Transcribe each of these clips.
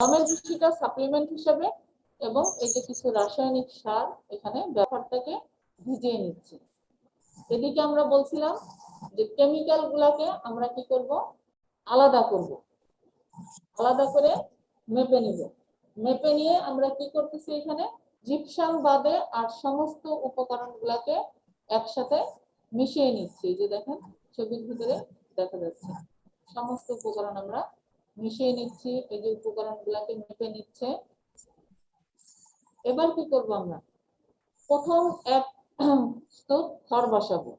গমের ভুসিটা সাপ্লিমেন্ট হিসেবে এবং এই যে কিছু রাসায়নিক সার এখানে ব্যাপারটাকে ভিজিয়ে নিচ্ছি। এদিকে আমরা বলছিলাম যে কেমিক্যাল গুলাকে আমরা কি করব? আলাদা করব। আলাদা করে মেপে নিব। মেপে নিয়ে আমরা কি করতেছি এখানে? জিপসাম বাদে আর সমস্ত উপকরণ গুলাকে একসাথে মিশিয়ে নিচ্ছি। যে দেখেন, ছবির ভিতরে দেখা যাচ্ছে। সমস্ত উপকরণ আমরা মিশিয়ে নিচ্ছি, এই যে উপকরণ গুলাকে মেপে নিচ্ছে। এবার কি করব আমরা? প্রথম এক স্তূপ খড় বসাবো।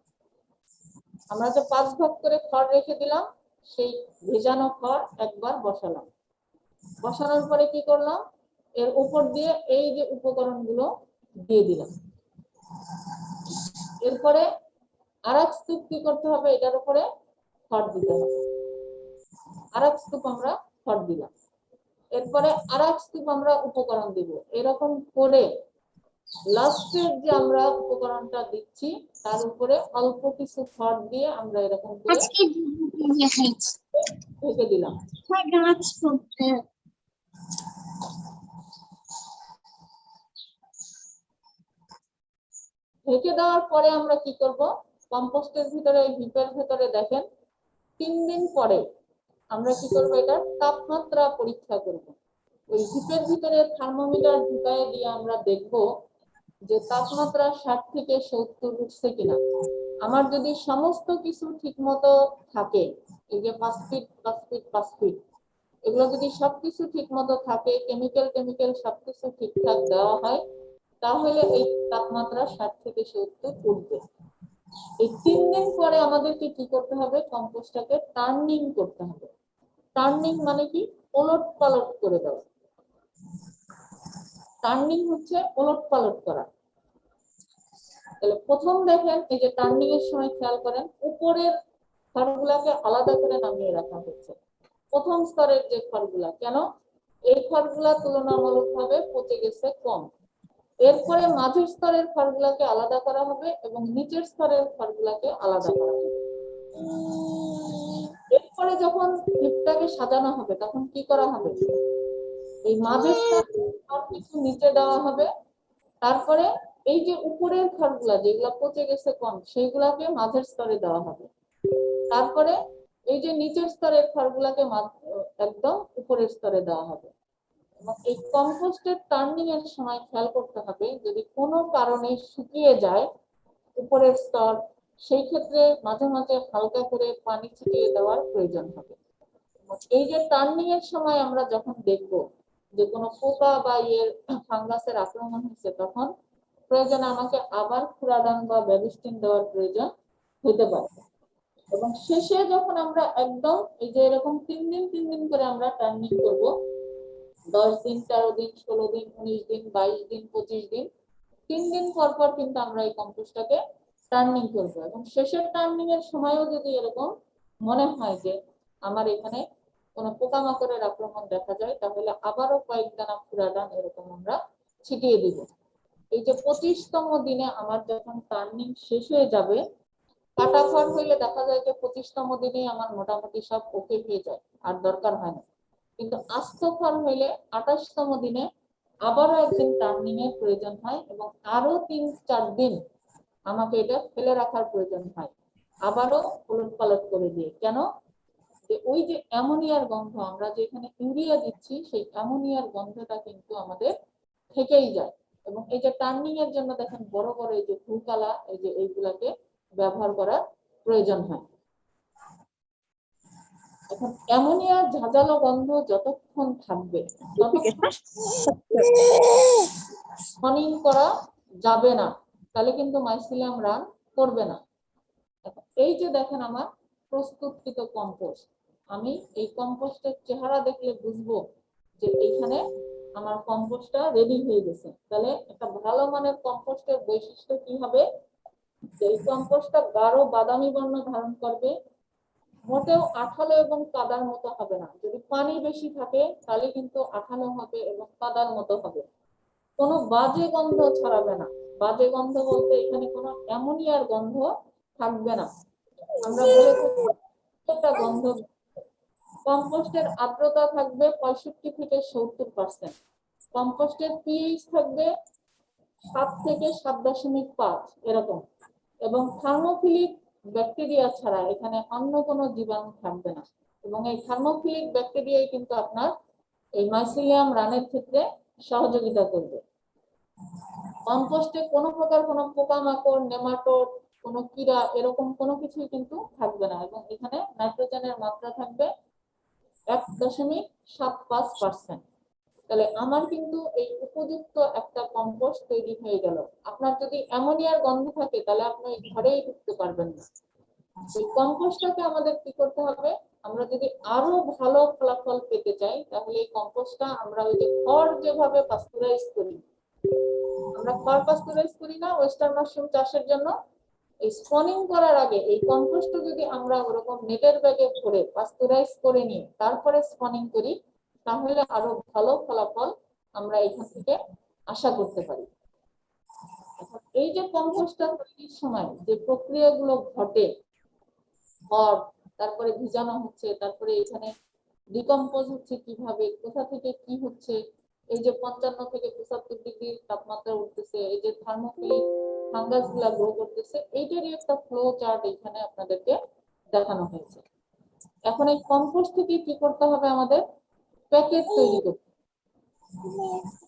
আমরা যে পাঁচ ভাগ করে খড় রেখে দিলাম, সেই ভেজানো খড় একবার বসালাম। বসানোর পরে কি করলাম? এর উপর দিয়ে এই যে উপকরণগুলো দিয়ে দিলাম। এরপরে আর এক স্তূপ কি করতে হবে? এটার উপরে খড় দিতে হবে। আর এক স্তূপ আমরা খড় দিলাম। এরপরে আর এক স্তূপ আমরা উপকরণ দিব। এরকম করে লাস্টের যে আমরা উপকরণটা দিচ্ছি তার উপরে অল্প কিছু খড় দিয়ে আমরা এরকম করে ঢেকে দিলাম। ঢেকে দেওয়ার পরে আমরা কি করব? কম্পোস্টের ভিতরে হিপের ভিতরে দেখেন তিন দিন পরে আমরা কি করব এটা? তাপমাত্রা পরীক্ষা করব। ওই হিপের ভিতরে থার্মোমিটার ঢুকায় দিয়ে আমরা দেখব যে তাপমাত্রা ষাট থেকে সত্তর উঠছে কিনা। আমার যদি সমস্ত কিছু ঠিক মতো থাকে, এই যে পাঁচ ফিট পাঁচ ফিট পাঁচ ফিট, এগুলো যদি সবকিছু ঠিক মতো থাকে, কেমিক্যাল কেমিক্যাল সবকিছু ঠিকঠাক দেওয়া হয়, তাহলে এই তাপমাত্রা ষাট থেকে সত্তর উঠবে। এই তিন দিন পরে আমাদেরকে কি করতে হবে? কম্পোস্টটাকে টার্নিং করতে হবে। টার্নিং মানে কি? ওলট পালট করে দেওয়া। টার্নিং হচ্ছে ওলট পালট করা। তাহলে প্রথম দেখেন, এই যে টার্নিং এর সময় খেয়াল করেন, উপরের খড়গুলাকে আলাদা করে নামিয়ে রাখা হচ্ছে। প্রথম স্তরের যে খড়গুলা, কেন? এই খড়গুলা তুলনামূলকভাবে পচে গেছে কম। এরপরে মাঝের স্তরের খড়গুলাকে আলাদা করা হবে এবং নিচের স্তরের খড়গুলাকে আলাদা করা হবে। এরপরে যখন হিপটাকে সাজানো হবে, তখন কি করা হবে? এই মাঝের কিছু নিচে দেওয়া হবে। তারপরে এই যে উপরের খড়গুলা যেগুলা পচে গেছে কম, সেইগুলাকে মাঝের স্তরে দেওয়া হবে। তারপরে এই যে নিচের স্তরের খড়গুলাকে একদম উপরের স্তরে দেওয়া হবে। এবং এই কম্পোস্টের টার্নিং এর সময় খেয়াল করতে হবে, যদি কোনো কারণে শুকিয়ে যায়, উপরের স্তর সেই ক্ষেত্রে মাঝে মাঝে হালকা করে পানি ছিটিয়ে দেওয়ার প্রয়োজন হবে। এই যে টার্নিং এর সময় আমরা যখন দেখব যে কোনো পোকা বা ইয়ের ফাঙ্গাসের আক্রমণ হচ্ছে তখন প্রয়োজনে আমাকে আবার ফুরাদান বা ব্যাবিস্টিন দেওয়ার প্রয়োজন হতে পারে। এবং শেষে যখন আমরা একদম এই যে এরকম তিন দিন তিন দিন করে আমরা টার্নিং করব, দশ দিন, তেরো দিন, ষোলো দিন, উনিশ দিন, বাইশ দিন, পঁচিশ দিন, তিন দিন পর পর কিন্তু আমরা এই কম্পোস্টটাকে টার্নিং করব। এবং শেষের টার্নিং এর সময়ও যদি এরকম মনে হয় যে আমার এখানে কোনো পোকামাকড়ের আক্রমণ দেখা যায়, তাহলে আবারও কয়েক দানা ফুরাদান এরকম আমরা ছিটিয়ে দিব। এই যে পঁচিশতম দিনে আমার যখন টার্নিং শেষ হয়ে যাবে কাটা খড় হইলে দেখা যায় যে পঁচিশতম দিনেই আমার মোটামুটি সব ওকে হয়ে যায়, আর দরকার হয় না। কিন্তু আস্ত খড় হইলে আঠাশতম দিনে আবারও একদিন টার্নিং এর প্রয়োজন হয় এবং আরও তিন চার দিন আমাকে এটা ফেলে রাখার প্রয়োজন হয়। আবারও উলট পালট করে দিয়ে কেন? যে ওই যে অ্যামোনিয়ার গন্ধ আমরা যে এখানে ইউরিয়া দিচ্ছি সেই অ্যামোনিয়ার গন্ধটা কিন্তু আমাদের থেকেই যায়। এবং এই যে টার্নিং এর জন্য দেখেন বড় বড় এই যে ফুলকালা এই যে এইগুলাকে ব্যবহার করার প্রয়োজন হয়। এখন অ্যামোনিয়ার ঝাঁঝালো গন্ধ যতক্ষণ থাকবে ততক্ষণ করা যাবে না। তাহলে কিন্তু মাইসিলিয়াম রান করবে না। এই যে দেখেন আমার প্রস্তুতকৃত কম্পোস্ট আমি এই কম্পোস্টের চেহারা দেখলে বুঝব যে এইখানে আমার কম্পোস্টটা রেডি হয়ে গেছে। তাহলে একটা ভালো মানের কম্পোস্টের বৈশিষ্ট্য কি হবে? এই কম্পোস্টটা গাঢ় বাদামি বর্ণ ধারণ করবে, মোটেও আঠালো এবং কাদার মতো হবে না। যদি পানি বেশি থাকে, তাহলে কিন্তু আঠালো হবে এবং কাদার মতো হবে। কোনো বাজে গন্ধ ছড়াবে না। বাজে গন্ধ বলতে এখানে কোনো অ্যামোনিয়ার গন্ধ থাকবে না। আমরা বলে একটা গন্ধ কম্পোস্টের আর্দ্রতা থাকবে পঁয়ষট্টি থেকে সত্তর পার্সেন্ট কম্পোস্টের পিএইচ থাকবে সাত থেকে সাত দশমিক পাঁচ, এরকম। এবং থার্মোফিলিক ব্যাকটেরিয়া ছাড়া এখানে অন্য কোনো জীবাণু থাকবে না। এবং এই থার্মোফিলিক ব্যাকটেরিয়াই কিন্তু আপনার এই মাইসিলিয়াম রানের ক্ষেত্রে সহযোগিতা করবে। কম্পোস্টে কোনো প্রকার কোনো পোকামাকড়, নেমাটোড, কোনো কীড়া এরকম কোনো কিছুই কিন্তু থাকবে না এবং এখানে নাইট্রোজেনের মাত্রা থাকবে এক দশমিক সাত পাঁচ পার্সেন্ট। তাহলে আমার কিন্তু এই উপযুক্ত একটা কম্পোস্ট তৈরি হয়ে গেল। আপনার যদি অ্যামোনিয়ার গন্ধ থাকে, তাহলে আপনি ঘরেই ঢুকতে পারবেন না। এই কম্পোস্টটাকে আমাদের কি করতে হবে? আমরা যদি আরও ভালো ফলাফল পেতে চাই, তাহলে এই কম্পোস্টটা আমরা ওই যে খড় যেভাবে পাস্তুরাইজ করি আমরা পাস্তুরাইজ করি না ওয়েস্টার্ন মাশরুম চাষের জন্য। এই স্পনিং করার আগে এই কম্পোস্ট যদি আমরা ওরকম নেটের ব্যাগে ভরে পাস্তুরাইজ করে নিয়ে তারপরে স্পনিং করি, তাহলে আরও ভালো ফলাফল আমরা এখান থেকে আশা করতে পারি। এই যে কম্পোস্টটা তৈরির সময় যে প্রক্রিয়াগুলো ঘটে খড় তারপরে ভিজানো হচ্ছে, তারপরে এখানে ডিকম্পোজ হচ্ছে কীভাবে, কোথা থেকে কি হচ্ছে এই যে পঞ্চান্ন থেকে পঁচাত্তর ডিগ্রি তাপমাত্রা উঠতেছে, এই যে থার্মোফিলিক ফাঙ্গাসগুলা গ্রো করতেছে, এইটারই একটা ফ্লো চার্ট এখানে আপনাদেরকে দেখানো হয়েছে। এখন এই কম্পোস্ট থেকে কি করতে হবে আমাদের? প্যাকেট তৈরি করতে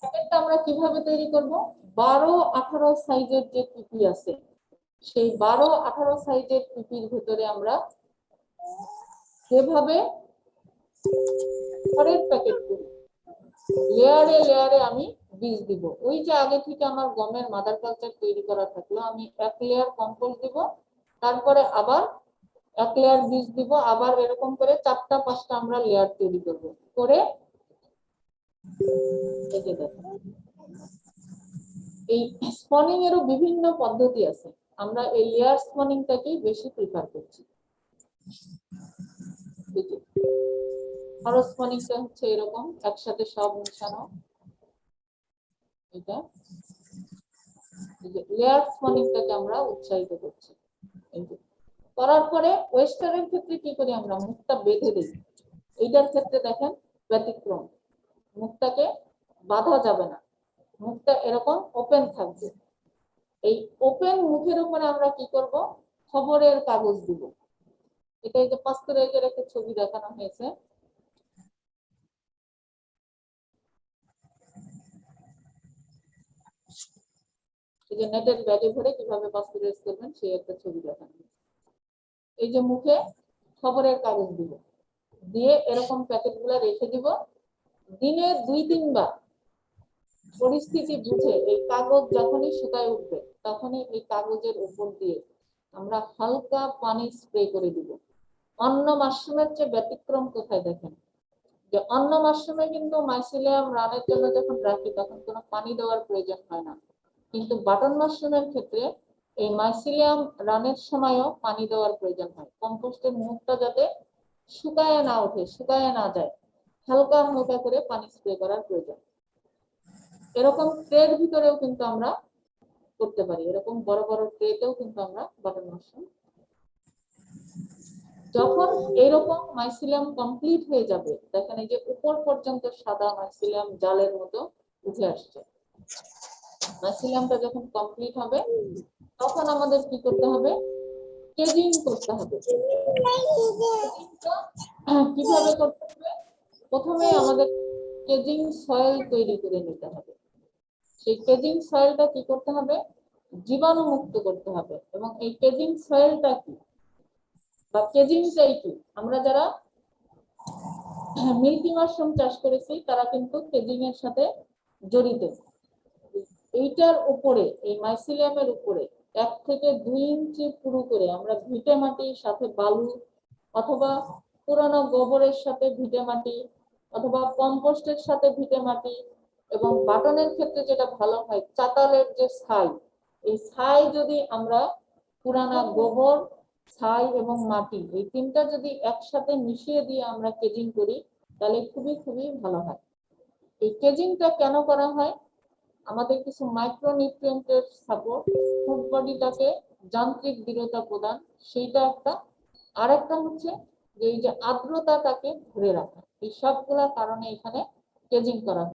প্যাকেটটা আমরা কীভাবে তৈরি করব? বারো আঠারো সাইজের যে পিপি আছে, সেই বারো আঠারো সাইজের পিপির ভিতরে আমরা যেভাবে খড়ের প্যাকেট করি লেয়ারে লেয়ারে আমি বীজ দিব। ওই যে আগে থেকে আমার গমের মাদার কালচার তৈরি করা থাকল, আমি এক লেয়ার কম্পোস্ট দিব, তারপরে আবার এক লেয়ার বীজ দিব, আবার এরকম করে চারটা, পাঁচটা আমরা লেয়ার তৈরি করব। করে এই স্পনিং এরও বিভিন্ন পদ্ধতি আছে। আমরা এই লেয়ার স্পনিংটাকেই বেশি প্রিফার করছি। স্পনিংটা হচ্ছে এরকম, একসাথে সব মিশানো। এটা। আমরা উৎসাহিত করছি। করার পরে ওয়েস্টার্নের ক্ষেত্রে কি করি আমরা? মুখটা বেঁধে দিই। এইটার ক্ষেত্রে দেখেন ব্যতিক্রম। মুখটাকে বাঁধা যাবে না। মুখটা এরকম ওপেন থাকবে। এই ওপেন মুখের উপরে আমরা কি করব? খবরের কাগজ দিব। এটা এই যে পাস্তুরাইজের একটা ছবি দেখানো হয়েছে। এই যে নেটের ব্যাগে ভরে কীভাবে পাস্তুরাইজ করবেন সেই একটা ছবি দেখানো। এই যে মুখে খবরের কাগজ দিব। দিয়ে এরকম প্যাকেট রেখে দিব। দিনে দুই, তিনবার পরিস্থিতি বুঝে এই কাগজ যখনই শুকায় উঠবে, তখনই এই কাগজের উপর দিয়ে আমরা হালকা পানি স্প্রে করে দিব। অন্য মাশরুমের চেয়ে ব্যতিক্রম কোথায় দেখেন? যে অন্য মাশরুমে কিন্তু মাইসিলিয়াম রানের জন্য যখন রাখি, তখন কোনো পানি দেওয়ার প্রয়োজন হয় না। কিন্তু বাটন মাশরুমের ক্ষেত্রে এই মাইসিলিয়াম রানের সময়ও পানি দেওয়ার প্রয়োজন হয়। কম্পোস্টের মুখটা যাতে শুকায় না ওঠে, শুকায় না যায়, হালকা হালকা করে পানি স্প্রে করার প্রয়োজন। এরকম ট্রের ভিতরেও কিন্তু আমরা করতে পারি। এরকম বড় বড় ট্রেতেও কিন্তু আমরা বাটন মাশরুম যখন এরকম মাইসিলিয়াম কমপ্লিট হয়ে যাবে, দেখেন এই যে উপর পর্যন্ত সাদা মাইসিলিয়াম জালের মতো উঠে আসছে। মাইসিলিয়ামটা যখন কমপ্লিট হবে, তখন আমাদের কি করতে হবে? কেজিং করতে হবে। কীভাবে করতে হবে? প্রথমে আমাদের কেজিং সয়েল তৈরি করে নিতে হবে। সেই কেজিং সয়েলটা কি করতে হবে? জীবাণু মুক্ত করতে হবে। এবং এই কেজিং সয়েলটা কি? বা কেজিং কেজিংটাই কি? আমরা যারা মিল্কি মাশরুম চাষ করেছি, তারা কিন্তু কেজিং এর সাথে জড়িত। এইটার উপরে, এই মাইসিলিয়ামের উপরে, এক থেকে দুই ইঞ্চি পুরু করে আমরা ভিটে মাটির সাথে বালু অথবা পুরানো গোবরের সাথে ভিটে মাটি অথবা কম্পোস্টের সাথে ভিটে মাটি এবং বাটনের ক্ষেত্রে যেটা ভালো হয়, চাতালের যে ছাই, এই ছাই যদি আমরা পুরানা গোবর, ছাই এবং মাটি, এই তিনটা যদি একসাথে মিশিয়ে দিয়ে আমরা কেজিং করি, তাহলে খুবই খুবই ভালো হয়। এই কেজিংটা কেন করা হয়? আমাদের কিছু মাইক্রোনিউট্রিয়েন্টের সাপোর্ট ফুড বডিটাকে যান্ত্রিক দৃঢ়তা প্রদান, সেইটা একটা। আর একটা হচ্ছে যে এই যে আর্দ্রতাটাকে ধরে রাখা, এই সবগুলা কারণে এখানে কেজিং করা